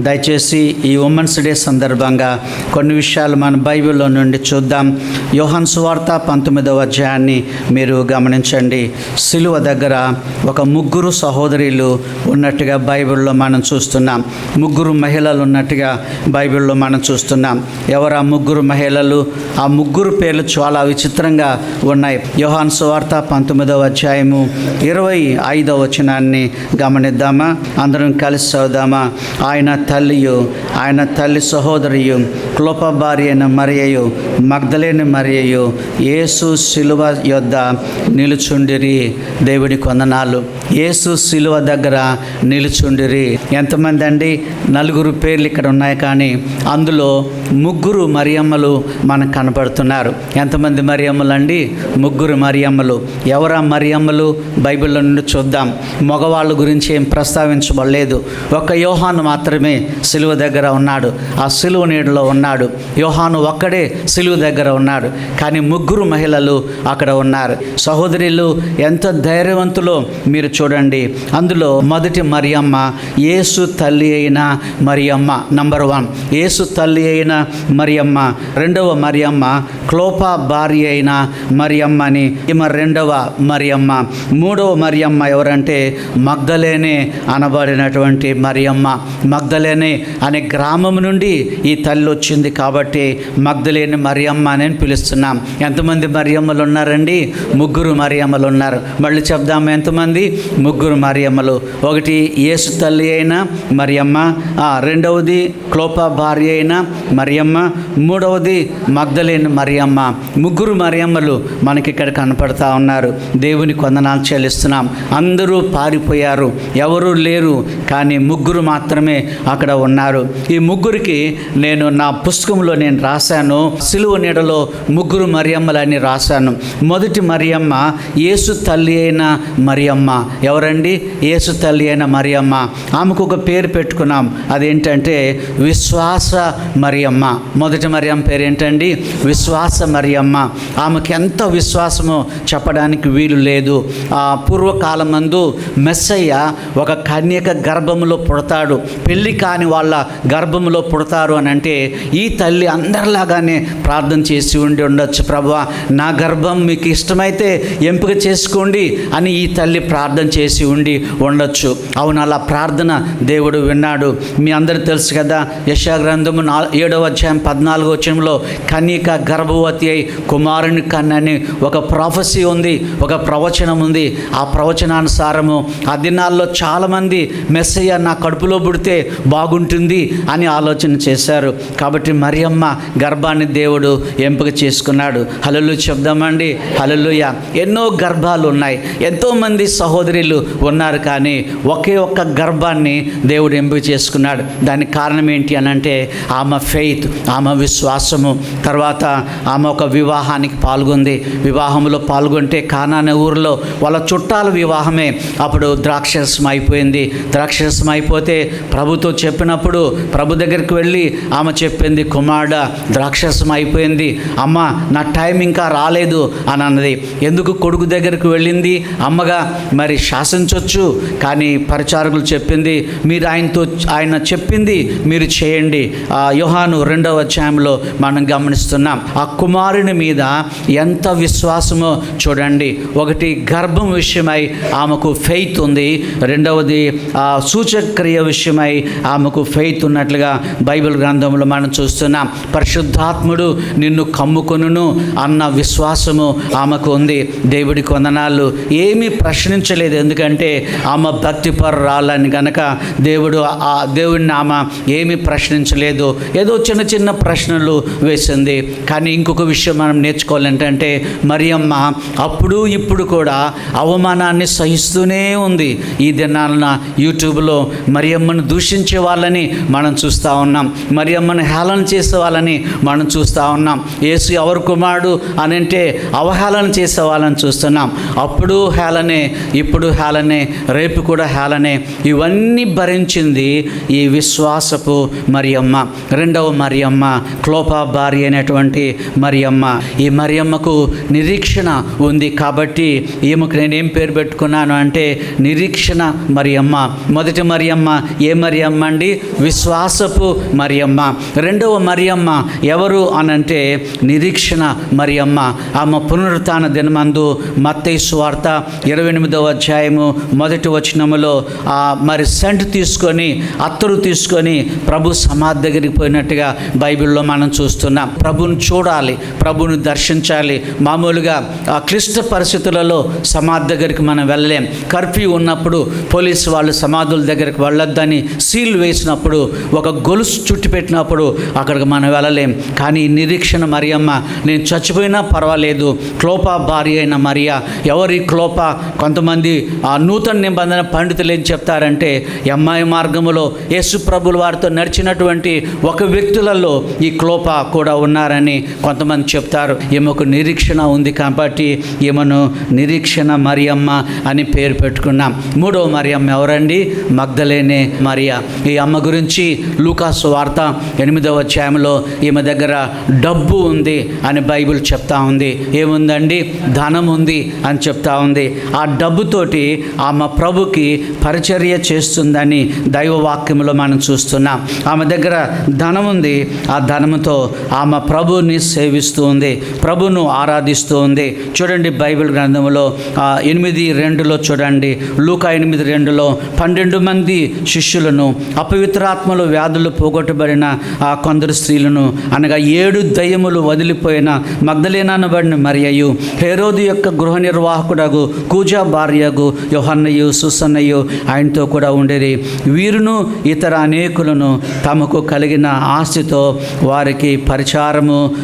దయచేసి ఈ women's day సందర్భంగా కొన్ని విషయాలు మన బైబిల్లో నుండి చూద్దాం. యోహన్ సువార్త పంతొమ్మిదవ అధ్యాయాన్ని మీరు గమనించండి. సిలువ దగ్గర ఒక ముగ్గురు సహోదరులు ఉన్నట్టుగా బైబిల్లో మనం చూస్తున్నాం. ముగ్గురు మహిళలు ఉన్నట్టుగా బైబిల్లో మనం చూస్తున్నాం. ఎవరు ఆ ముగ్గురు మహిళలు? ఆ ముగ్గురు పేర్లు చాలా విచిత్రంగా ఉన్నాయి. యోహాన్ సువార్త పంతొమ్మిదవ అధ్యాయము ఇరవై ఐదవ వచనాన్ని గమనిద్దామా? అందరం కలిసి చదువుదామా? ఆయన తల్లియు ఆయన తల్లి సహోదరియు క్లోప భార్య అయిన మరియయు మగ్ధలేని మరియయు యేసు శిలువ యొద్ద నిలుచుండిరి. దేవుడి కొందనాలు. యేసు శిలువ దగ్గర నిలుచుండిరి. ఎంతమంది అండి? నలుగురు పేర్లు ఇక్కడ ఉన్నాయి కానీ అందులో ముగ్గురు మరియమ్మలు మనకు కనపడుతున్నారు ఎంతమంది మరియమ్మలు అండి ముగ్గురు మరియమ్మలు. ఎవరా మరియమ్మలు? బైబిల్లో నుండి చూద్దాం. మగవాళ్ళ గురించి ఏం ప్రస్తావించబడలేదు. ఒక యోహాను మాత్రమే సిలువ దగ్గర ఉన్నాడు. ఆ సిలువ నీడలో ఉన్నాడు. యోహాను ఒక్కడే సిలువ దగ్గర ఉన్నాడు. కానీ ముగ్గురు మహిళలు అక్కడ ఉన్నారు. సహోదరులు ఎంత ధైర్యవంతులో మీరు చూడండి. అందులో మొదటి మరియమ్మ యేసు తల్లి అయిన మరియమ్మ నంబర్ వన్ యేసు తల్లి అయిన మరియమ్మ. రెండవ మరియమ్మ. క్లోపా భార్య అయిన మరియమ్మ అని ఈమె రెండవ మరియమ్మ. మూడవ మరియమ్మ ఎవరంటే మగ్ధలేనే అనబడినటువంటి మరియమ్మ. మగ్ధలేనే అనే గ్రామం నుండి ఈ తల్లి వచ్చింది కాబట్టి మగ్ధలేని మరియమ్మ అని పిలుస్తున్నాం. ఎంతమంది మరియమ్మలు ఉన్నారండి? ముగ్గురు మరియమ్మలు ఉన్నారు. మళ్ళీ చెప్దాం ఎంతమంది? ముగ్గురు మరియమ్మలు. ఒకటి యేసు తల్లి అయిన మరియమ్మ. రెండవది క్లోపా భార్య అయిన మరియమ్మ. మూడవది మగ్ధలేని మరియమ్మ. ముగ్గురు మరియమ్మలు మనకి ఇక్కడ కనపడతా ఉన్నారు. దేవుని కొందనాలు చెల్లిస్తున్నాం. అందరూ పారిపోయారు. ఎవరూ లేరు కానీ ముగ్గురు మాత్రమే అక్కడ ఉన్నారు. ఈ ముగ్గురికి నేను నా పుస్తకంలో నేను రాశాను. సిలువ నీడలో ముగ్గురు మరియమ్మలని రాశాను. మొదటి మరియమ్మ యేసు తల్లి అయిన మరియమ్మ. ఎవరండి? యేసు తల్లి అయిన మరియమ్మ. ఆమెకు ఒక పేరు పెట్టుకున్నాం. అదేంటంటే విశ్వాస మరియమ్మ. మొదటి మరియమ్మ పేరు ఏంటండి విశ్వాస మరియమ్మ. ఆమెకి ఎంత విశ్వాసమో చెప్పడానికి వీలు లేదు. ఆ పూర్వకాలం మందు మెస్సయ్య ఒక కన్యక గర్భములో పుడతాడు. పెళ్ళి కాని వాళ్ళ గర్భములో పుడతారు అని అంటే ఈ తల్లి అందరిలాగానే ప్రార్థన చేసి ఉండి ఉండొచ్చు. ప్రభు నా గర్భం మీకు ఇష్టమైతే ఎంపిక చేసుకోండి అని ఈ తల్లి ప్రార్థన చేసి ఉండి ఉండొచ్చు. అవును అలా ప్రార్థన దేవుడు విన్నాడు. మీ అందరూ తెలుసు కదా యశా గ్రంథము నా ఏడవ అధ్యాయం పద్నాలుగో వచ్చంలో కన్యక గర్భవతి అయి కుమారుని కన్నని ఒక ప్రాఫెసీ ఉంది ఒక ప్రవచనం ఉంది. ఆ ప్రవచనానుసారము ఆ దినాల్లో చాలామంది మెస్సయ్య నా కడుపులో పుడితే బాగుంటుంది అని ఆలోచన చేశారు. కాబట్టి మరియమ్మ గర్భాన్ని దేవుడు ఎంపిక చేసుకున్నాడు. హలలు చెప్దామండి. హలలుయ ఎన్నో గర్భాలు ఉన్నాయి. ఎంతోమంది సహోదరులు ఉన్నారు కానీ ఒకే ఒక్క గర్భాన్ని దేవుడు ఎంపిక చేసుకున్నాడు. దానికి కారణం ఏంటి అని అంటే ఆమె ఫెయిత్ ఆమె విశ్వాసము. తర్వాత ఆమె ఒక వివాహానికి పాల్గొంది. వివాహంలో పాల్గొంటే కానానే ఊరిలో వాళ్ళ చుట్టాల వివాహమే. అప్పుడు ద్రాక్షరసం అయిపోయింది. ద్రాక్షరసం అయిపోతే ప్రభుతో చెప్పినప్పుడు ప్రభు దగ్గరికి వెళ్ళి ఆమె చెప్పింది కుమారుడ ద్రాక్షరసం అయిపోయింది. అమ్మ నా టైం ఇంకా రాలేదు అని అన్నది. ఎందుకు కొడుకు దగ్గరికి వెళ్ళింది? అమ్మగా మరి శాసించవచ్చు కానీ పరిచారకులు చెప్పింది మీరు ఆయనతో ఆయన చెప్పింది మీరు చేయండి. ఆ యోహాను రెండవ అధ్యాయంలో మనం గమనిస్తున్నాం ఆ కుమారుని మీద ఎంత విశ్వాసమో చూడండి. ఒకటి గర్భం విషయమై ఆమెకు ఫెయిత్ ఉంది రెండవది ఆ సూచక్రియ విషయమై ఆమెకు ఫెయిత్ ఉన్నట్లుగా బైబిల్ గ్రంథంలో మనం చూస్తున్నాం. పరిశుద్ధాత్ముడు నిన్ను కమ్ముకొనును అన్న విశ్వాసము ఆమెకు ఉంది. దేవుడి వందనాలు. ఏమీ ప్రశ్నించలేదు ఎందుకంటే ఆమె భక్తిపరురాలని కనుక దేవుడు ఆ దేవుడిని ఆమె ఏమీ ప్రశ్నించలేదు. ఏదో చిన్న చిన్న ప్రశ్నలు వేసింది. కానీ ఇంకొక విషయం మనం నేర్చుకోవాలంటే మరియమ్మ అప్పుడు ఇప్పుడు కూడా అవమానాన్ని సహిస్తూనే ఉంది. ఈ దినాలన యూట్యూబ్లో మరియమ్మను దూషించే వాళ్ళని మనం చూస్తూ ఉన్నాం. మరియమ్మను హేళన చేసే వాళ్ళని మనం చూస్తూ ఉన్నాం. యేసు ఎవరు కుమారుడు అని అంటే అవహేళన చేసే వాళ్ళని చూస్తున్నాం. అప్పుడు హేళనే ఇప్పుడు హేళనే రేపు కూడా హేళనే ఇవన్నీ భరించింది ఈ విశ్వాసపు మరియమ్మ. రెండవ మరియమ్మ క్లోపా భార్య అయినటువంటి మరియమ్మ. ఈ మరియమ్మకు నిరీక్షణ ఉంది కాబట్టి ఈమెకు నేనేం పేరు పెట్టుకున్నాను అంటే నిరీక్షణ మరియమ్మ. మొదటి మరియమ్మ ఏ మరియమ్మ అండి? విశ్వాసపు మరియమ్మ. రెండవ మరియమ్మ ఎవరు అనంటే నిరీక్షణ మరియమ్మ. ఆమె పునరుత్న దినమందు మత్తయి వార్త ఇరవై ఎనిమిదవ అధ్యాయము మొదటి వచనములో ఆ మరి సెంట్ తీసుకొని అత్తరు తీసుకొని ప్రభు సమాధి దగ్గరికి పోయినట్టుగా బైబిల్లో మనం చూస్తున్నాం. ప్రభుని చూడాలి ప్రభుని దర్శించాలి. మామూలుగా ఆ క్లిష్ట పరిస్థితులలో సమాధి దగ్గరికి మనం వెళ్ళలేం. కర్ఫ్యూ ఉన్నప్పుడు పోలీసు వాళ్ళు సమాధుల దగ్గరికి వెళ్ళొద్దని సీల్ వేసినప్పుడు ఒక గొలుసు చుట్టి పెట్టినప్పుడు అక్కడికి మనం వెళ్ళలేం. కానీ నిరీక్షణ మరియమ్మ నేను చచ్చిపోయినా పర్వాలేదు. క్లోపా భార్య అయిన మరియా ఎవరి క్లోప? కొంతమంది ఆ నూతన నిబంధన పండితులు ఏం చెప్తారంటే అమ్మాయి మార్గములో యేసు ప్రభుల వారితో నడిచినటువంటి ఒక వ్యక్తి వ్యక్తులలో ఈ క్లోప కూడా ఉన్నారని కొంతమంది చెప్తారు. ఈమెకు నిరీక్షణ ఉంది కాబట్టి ఈమెను నిరీక్షణ మరియమ్మ అని పేరు పెట్టుకున్నాం. మూడవ మరియమ్మ ఎవరండి? Magdalene Maria. ఈ అమ్మ గురించి లూకాసు వార్త ఎనిమిదవ అధ్యాయంలో ఈమె దగ్గర డబ్బు ఉంది అని బైబిల్ చెప్తా ఉంది. ఏముందండి? ధనం ఉంది అని చెప్తా ఉంది. ఆ డబ్బుతోటి ఆమె ప్రభుకి పరిచర్య చేస్తుందని దైవవాక్యంలో మనం చూస్తున్నాం. ఆమె దగ్గర ధనం ఉంది. ఆ ధనముతో ఆమె ప్రభుని సేవిస్తూ ఉంది. ప్రభును ఆరాధిస్తూ ఉంది. చూడండి బైబిల్ గ్రంథంలో ఎనిమిది రెండులో చూడండి. లూకా ఎనిమిది రెండులో పన్నెండు మంది శిష్యులను అపవిత్రాత్మలు వ్యాధులు పోగొట్టబడిన ఆ కొందరు స్త్రీలను అనగా ఏడు దయ్యములు వదిలిపోయిన మగ్ధలేనబడిన మరియయు. హేరోదు యొక్క గృహ నిర్వాహకుడగు కూజా భార్యగు యోహన్నయు సుసన్నయు ఆయనతో కూడా ఉండేది వీరును ఇతర అనేకులను తమకు కలిగిన మనస్సుతో వారికి పరిచారము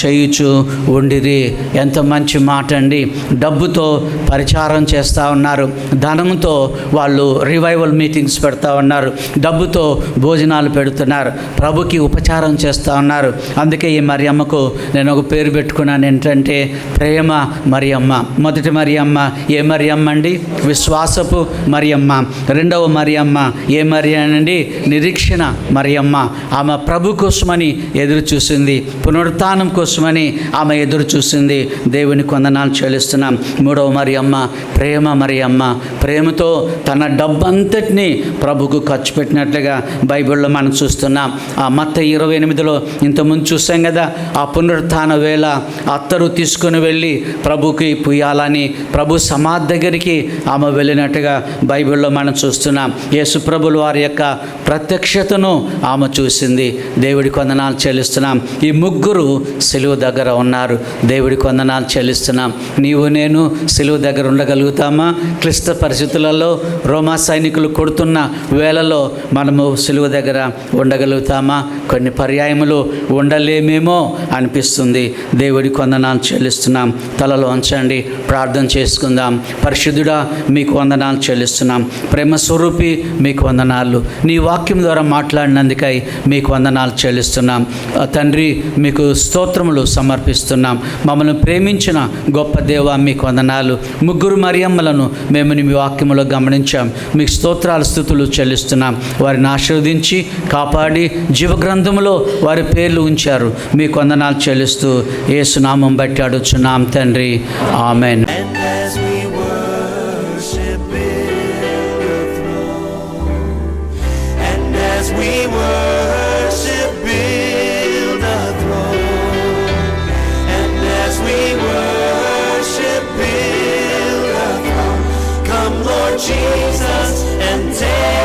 చేయుచు ఉండిరి. ఎంత మంచి మాట అండి డబ్బుతో పరిచారం చేస్తూ ఉన్నారు. ధనంతో వాళ్ళు రివైవల్ మీటింగ్స్ పెడతా ఉన్నారు. డబ్బుతో భోజనాలు పెడుతున్నారు. ప్రభుకి ఉపచారం చేస్తూ ఉన్నారు. అందుకే ఈ మరియమ్మకు నేను ఒక పేరు పెట్టుకున్నాను. ఏంటంటే ప్రేమ మరియమ్మ. మొదటి మరియమ్మ ఏ మరియమ్మ అండి? విశ్వాసపు మరియమ్మ. రెండవ మరియమ్మ ఏ మరియనండి నిరీక్షణ మరియమ్మ. ఆమె ప్రభు కోసమని ఎదురు చూసింది పునరుత్నం కోసమని ఆమె ఎదురు చూసింది. దేవుని కొందనాలు చెల్లిస్తున్నాం. మూడవ మరి అమ్మ ప్రేమ మరి అమ్మ ప్రేమతో తన డబ్బంతటిని ప్రభుకు ఖర్చు పెట్టినట్లుగా బైబిల్లో మనం చూస్తున్నాం. ఆ మత్త ఇరవై ఎనిమిదిలో ఇంతకుముందు చూసాం కదా ఆ పునరుత్న వేళ అత్తరు తీసుకుని వెళ్ళి ప్రభుకి పుయ్యాలని ప్రభు సమాధి దగ్గరికి ఆమె వెళ్ళినట్టుగా బైబిల్లో మనం చూస్తున్నాం. యేసుప్రభులు వారి యొక్క ప్రత్యక్షతను ఆమె చూసింది. దేవుడి కొందనాలు చెల్లిస్తున్నాం. ఈ ముగ్గురు సెలువు దగ్గర ఉన్నారు. దేవుడి కొందనాలు చెల్లిస్తున్నాం. నీవు నేను సెలువు దగ్గర ఉండగలుగుతామా? క్లిష్ట పరిస్థితులలో రోమా సైనికులు కొడుతున్న వేళలో మనము సెలువు దగ్గర ఉండగలుగుతామా? కొన్ని పర్యాయములు ఉండలేమేమో అనిపిస్తుంది. దేవుడి వందనాలు చెల్లిస్తున్నాం. తలలో ఉంచండి. ప్రార్థన చేసుకుందాం. పరిశుద్ధుడా మీకు వందనాలు చెల్లిస్తున్నాం. ప్రేమ స్వరూపి మీకు వందనాలు. నీ వాక్యం ద్వారా మాట్లాడినందుకై మీకు వందనాలు చెల్లిస్తున్నాం. తండ్రి మీకు స్తోత్రములు సమర్పిస్తున్నాం. మమ్మల్ని ప్రేమించిన గొప్ప దేవ మీకు వందనాలు. ముగ్గురు మరియమ్మలను మేము మీ వాక్యములో గమనించాం. మీకు స్తోత్రాలు స్థుతులు చెల్లిస్తున్నాం. వారిని ఆశీర్వదించి కాపాడి జీవగ్రంథములో వారి పేర్లు ఉంచారు. మీకు వందనాలు చెల్లిస్తూ ఏసునామం బట్టి అడుచున్నాం తండ్రి. ఆమెన్. Jesus and take